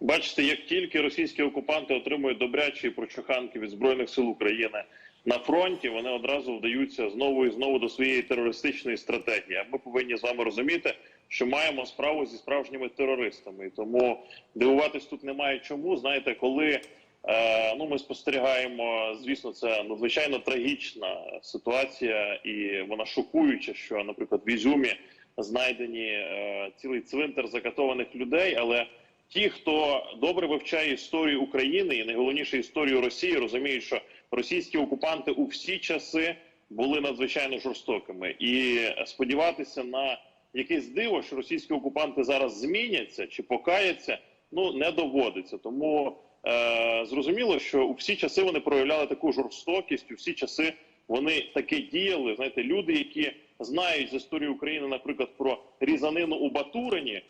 Бачите, як тільки російські окупанти отримують добрячі прочуханки від збройних сил України на фронті, вони одразу вдаються знову і знову до своєї терористичної стратегії. А ми повинні з вами розуміти, що маємо справу зі справжніми терористами. І тому дивуватись тут немає чому. Знаєте, коли е, ну ми спостерігаємо, звісно, це надзвичайно трагічна ситуація, і вона шокуюча, що, наприклад, в Ізюмі знайдені е, цілий цвинтар закатованих людей, але ті, хто добре вивчає історію України і найголовніше історію Росії, розуміють, що російські окупанти у всі часи були надзвичайно жорстокими, і сподіватися на якесь диво, що російські окупанти зараз зміняться чи покаяться, ну не доводиться. Тому е, зрозуміло, що у всі часи вони проявляли таку жорстокість, у всі часи вони таки діяли. Знаєте, люди, які знають з історії України, наприклад, про різанину у Батурині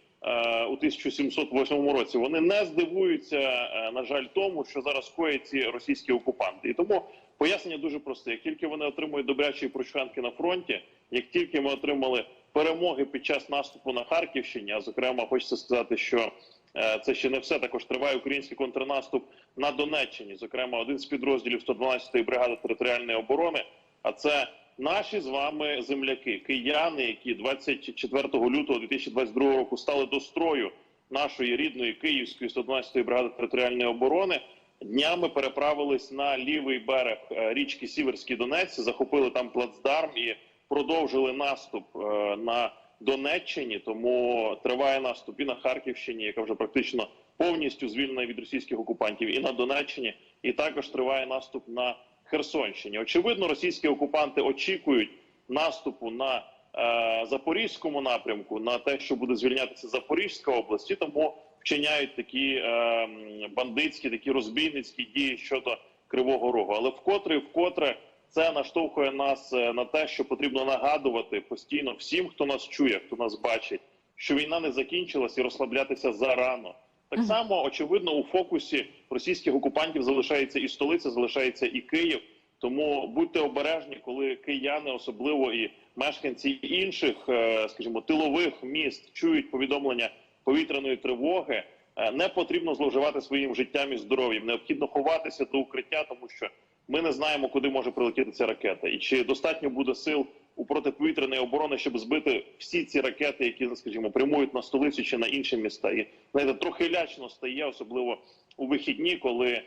у 1708 році, вони не здивуються, е, на жаль, тому, що зараз коять російські окупанти. І тому пояснення дуже просте: як тільки вони отримують добрячі прочуханки на фронті, як тільки ми отримали перемоги під час наступу на Харківщині, а зокрема, хочеться сказати, що е, це ще не все. Також триває український контрнаступ на Донеччині. Зокрема, один з підрозділів 112-ї бригади територіальної оборони. А це наші з вами земляки, кияни, які 24 лютого 2022 року стали до строю нашої рідної київської 112-ї бригади територіальної оборони. Днями переправились на лівий берег е, річки Сіверський Донець, захопили там плацдарм і продовжили наступ е, на Донеччині. Тому триває наступ і на Харківщині, яка вже практично повністю звільнена від російських окупантів, і на Донеччині, і також триває наступ на Херсонщині. Очевидно, російські окупанти очікують наступу на е, запорізькому напрямку, на те, що буде звільнятися Запорізька область, і тому вчиняють такі е, бандитські, такі розбійницькі дії щодо Кривого Рогу. Але вкотре і вкотре це наштовхує нас е, на те, що потрібно нагадувати постійно всім, хто нас чує, хто нас бачить, що війна не закінчилась і розслаблятися зарано. Так само очевидно у фокусі російських окупантів залишається і столиця, залишається і Київ. Тому будьте обережні, коли кияни, особливо і мешканці інших, е, скажімо, тилових міст чують повідомлення повітряної тривоги. Е, Не потрібно зловживати своїм життям і здоров'ям. Необхідно ховатися до укриття, тому що ми не знаємо, куди може прилетіти ця ракета, і чи достатньо буде сил у протиповітряної оборони, щоб збити всі ці ракети, які скажімо, прямують на столицю чи на інші міста. І знаєте, трохи лячно стає, особливо у вихідні, коли е,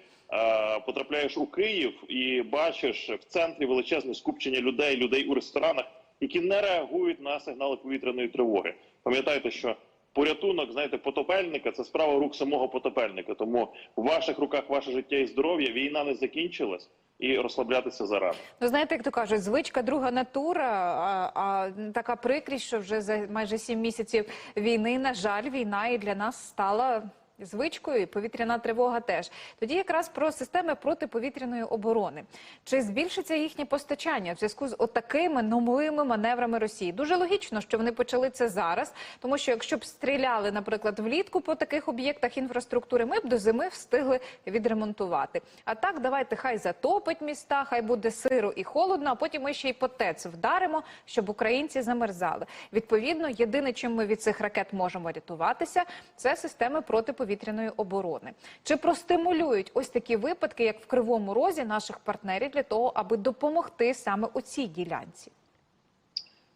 потрапляєш у Київ і бачиш в центрі величезне скупчення людей, людей у ресторанах, які не реагують на сигнали повітряної тривоги. Пам'ятайте, що порятунок, знаєте, потопельника це справа рук самого потопельника. Тому в ваших руках ваше життя і здоров'я війна не закінчилась. І розслаблятися зарано. Ну, знаєте, як то кажуть, звичка друга натура, а, а така прикрість, що вже за майже сім місяців війни, на жаль, війна і для нас стала звичкою, і повітряна тривога теж. Тоді якраз про системи протиповітряної оборони. Чи збільшиться їхнє постачання в зв'язку з отакими новими маневрами Росії? Дуже логічно, що вони почали це зараз, тому що якщо б стріляли, наприклад, влітку по таких об'єктах інфраструктури, ми б до зими встигли відремонтувати. А так, давайте хай затопить міста, хай буде сиро і холодно, а потім ми ще й по ТЕЦ вдаримо, щоб українці замерзали. Відповідно, єдине, чим ми від цих ракет можемо рятуватися, це системи протиповітряної оборони. Чи простимулюють ось такі випадки, як в Кривому Розі, наших партнерів для того, аби допомогти саме у цій ділянці?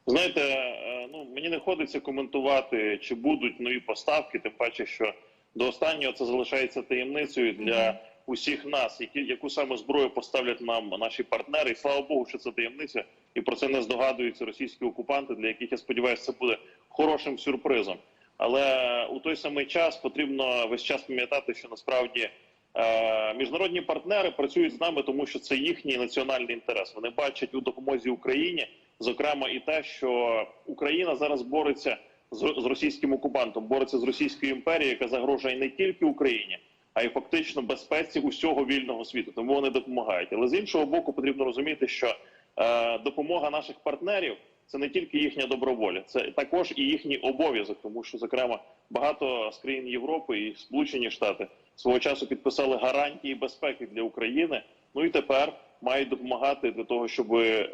Знаєте, е, ну мені не ходиться коментувати, чи будуть нові поставки, тим паче, що до останнього це залишається таємницею для усіх нас, які яку саме зброю поставлять нам наші партнери. І слава Богу, що це таємниця, і про це не здогадуються російські окупанти, для яких я сподіваюся, це буде хорошим сюрпризом. Але у той самий час потрібно весь час пам'ятати, що насправді е, міжнародні партнери працюють з нами, тому що це їхній національний інтерес. Вони бачать у допомозі Україні, зокрема, і те, що Україна зараз бореться з, з російським окупантом, бореться з Російською імперією, яка загрожує не тільки Україні, а й фактично безпеці усього вільного світу. Тому вони допомагають. Але з іншого боку, потрібно розуміти, що е, допомога наших партнерів це не тільки їхня доброволя, це також і їхній обов'язок, тому що зокрема багато з країн Європи і Сполучені Штати свого часу підписали гарантії безпеки для України. Ну і тепер мають допомагати для того, щоб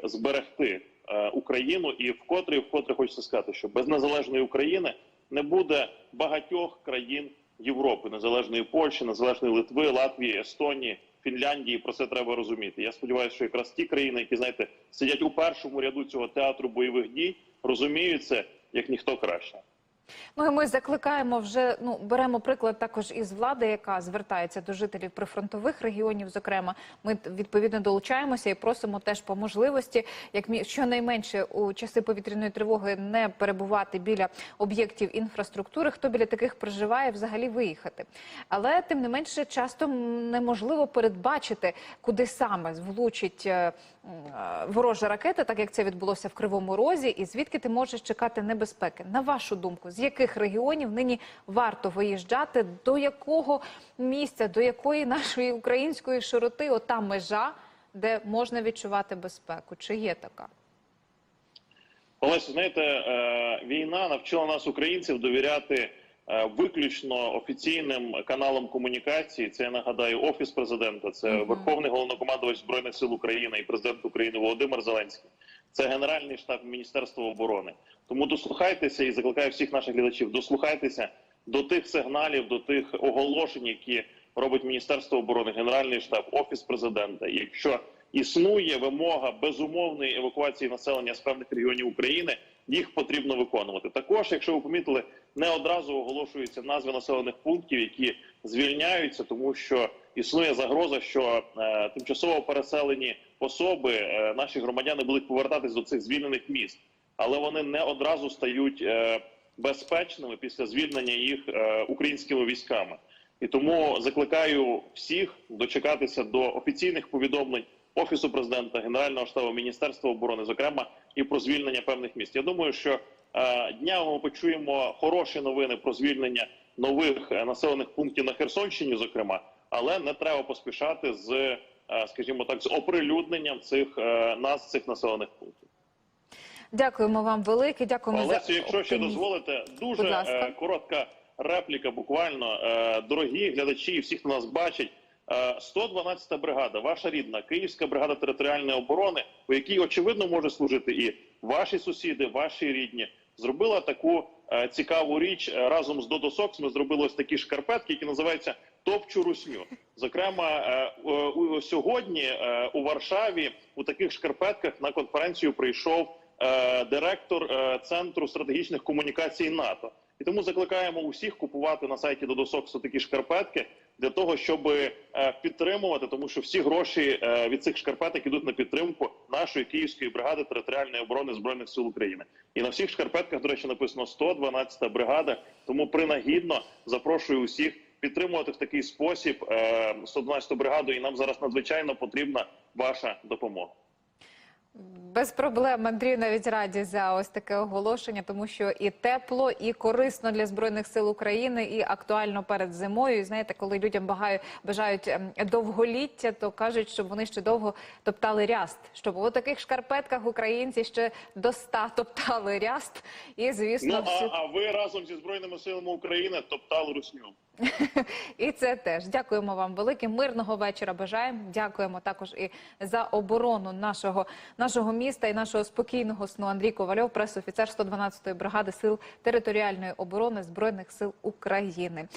зберегти е, Україну. І вкотре, і вкотре хочеться сказати, що без незалежної України не буде багатьох країн Європи, незалежної Польщі, незалежної Литви, Латвії, Естонії, Фінляндії. Про це треба розуміти. Я сподіваюся, що якраз ті країни, які знаєте, сидять у першому ряду цього театру бойових дій, розуміють це як ніхто краще. Ну і ми закликаємо вже. Ну беремо приклад також із влади, яка звертається до жителів прифронтових регіонів. Зокрема, ми відповідно долучаємося і просимо теж по можливості, як мі- щонайменше у часи повітряної тривоги, не перебувати біля об'єктів інфраструктури. Хто біля таких проживає, взагалі виїхати. Але тим не менше, часто неможливо передбачити, куди саме влучить е, ворожа ракета, так як це відбулося в Кривому Розі, і звідки ти можеш чекати небезпеки. На вашу думку, з яких регіонів нині варто виїжджати, до якого місця, до якої нашої української широти ота межа, де можна відчувати безпеку? Чи є така? Олесю, знаєте, е, війна навчила нас, українців, довіряти е, виключно офіційним каналам комунікації. Це я нагадаю офіс президента, це Мгм. Верховний головнокомандувач збройних сил України і президент України Володимир Зеленський. Це Генеральний штаб Міністерства оборони. Тому дослухайтеся і закликаю всіх наших глядачів. Дослухайтеся до тих сигналів, до тих оголошень, які робить Міністерство оборони, Генеральний штаб, офіс президента. Якщо існує вимога безумовної евакуації населення з певних регіонів України, їх потрібно виконувати. Також, якщо ви помітили, не одразу оголошуються назви населених пунктів, які звільняються, тому що існує загроза, що е, тимчасово переселені особи, е, наші громадяни будуть повертатись до цих звільнених міст, але вони не одразу стають е, безпечними після звільнення їх е, українськими військами. І тому закликаю всіх дочекатися до офіційних повідомлень офісу президента, генерального штабу міністерства оборони, зокрема і про звільнення певних міст. Я думаю, що е, днями ми почуємо хороші новини про звільнення нових е, населених пунктів на Херсонщині, зокрема, але не треба поспішати з, е, скажімо так, з оприлюдненням цих назв цих населених пунктів. Дякуємо вам велике. Дякуємо Олесю, за якщо ще дозволите, дуже коротка репліка. Буквально дорогі глядачі, і всі, хто нас бачить. Е, 112-та бригада, ваша рідна Київська бригада територіальної оборони, у якій очевидно може служити і ваші сусіди, ваші рідні, зробила таку е, цікаву річ Е, разом з Додо Сокс. Ми зробили ось такі шкарпетки, які називаються Топчу русню. Зокрема, е, сьогодні у Варшаві у таких шкарпетках на конференцію прийшов директор центру стратегічних комунікацій НАТО. І тому закликаємо усіх купувати на сайті Додосоксу такі шкарпетки для того, щоб е, підтримувати, тому що всі гроші е, від цих шкарпеток ідуть на підтримку нашої київської бригади територіальної оборони збройних сил України. І на всіх шкарпетках, до речі, написано 112-та бригада. Тому принагідно запрошую усіх підтримувати в такий спосіб е, 112-ту бригаду. І нам зараз надзвичайно потрібна ваша допомога. Без проблем, Андрію, навіть раді за ось таке оголошення, тому що і тепло, і корисно для збройних сил України, і актуально перед зимою. І знаєте, коли людям бажають ем, довголіття, то кажуть, щоб вони ще довго топтали ряст. Щоб у таких шкарпетках українці ще до ста топтали ряст. І звісно, Ну а, всю- а ви разом зі збройними силами України топтали русню. І це теж дякуємо вам велике. Мирного вечора бажаємо. Дякуємо також і за оборону нашого нашого міста і нашого спокійного сну. Андрій Ковальов, пресофіцер 112-ї бригади сил територіальної оборони збройних сил України.